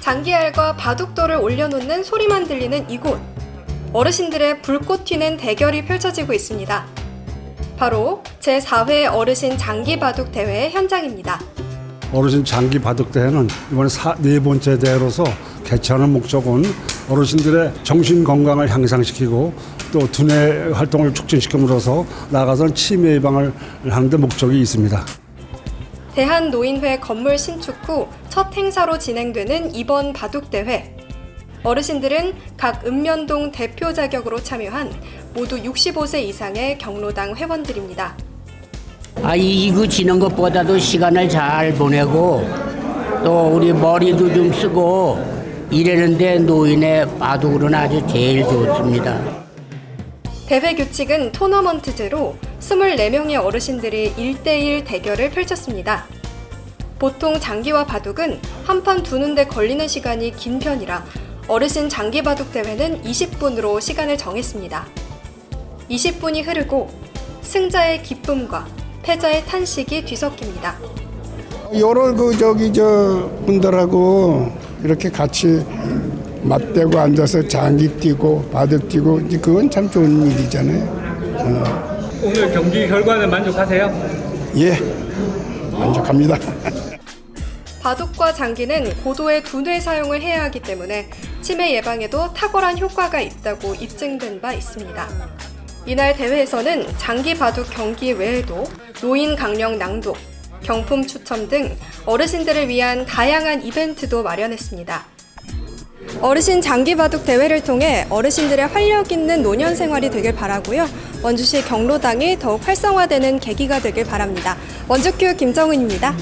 장기알과 바둑돌을 올려놓는 소리만 들리는 이곳. 어르신들의 불꽃 튀는 대결이 펼쳐지고 있습니다. 바로 제4회 어르신 장기 바둑 대회 현장입니다. 어르신 장기 바둑 대회는 이번에 사, 네 번째 대회로서 개최하는 목적은 어르신들의 정신 건강을 향상시키고 또 두뇌 활동을 촉진시킴으로써 나아가서는 치매 예방을 하는 데 목적이 있습니다. 대한노인회 건물 신축 후 첫 행사로 진행되는 이번 바둑 대회. 어르신들은 각 읍면동 대표 자격으로 참여한 모두 65세 이상의 경로당 회원들입니다. 아, 이거 지는 것보다도 시간을 잘 보내고 또 우리 머리도 좀 쓰고 이래는데 노인의 바둑으로는 아주 제일 좋습니다. 대회 규칙은 토너먼트제로 24명의 어르신들이 1대1 대결을 펼쳤습니다. 보통 장기와 바둑은 한 판 두는데 걸리는 시간이 긴 편이라 어르신 장기 바둑 대회는 20분으로 시간을 정했습니다. 20분이 흐르고 승자의 기쁨과 패자의 탄식이 뒤섞입니다. 여러 그 저기 저 분들하고 이렇게 같이 맞대고 앉아서 장기 뛰고 바둑 뛰고 이제 그건 참 좋은 일이잖아요. 오늘 경기 결과는 만족하세요? 예, 만족합니다. 바둑과 장기는 고도의 두뇌 사용을 해야 하기 때문에 치매 예방에도 탁월한 효과가 있다고 입증된 바 있습니다. 이날 대회에서는 장기 바둑 경기 외에도 노인 강령 낭독, 경품 추첨 등 어르신들을 위한 다양한 이벤트도 마련했습니다. 어르신 장기 바둑 대회를 통해 어르신들의 활력 있는 노년 생활이 되길 바라고요. 원주시 경로당이 더욱 활성화되는 계기가 되길 바랍니다. 원주큐 김정은입니다.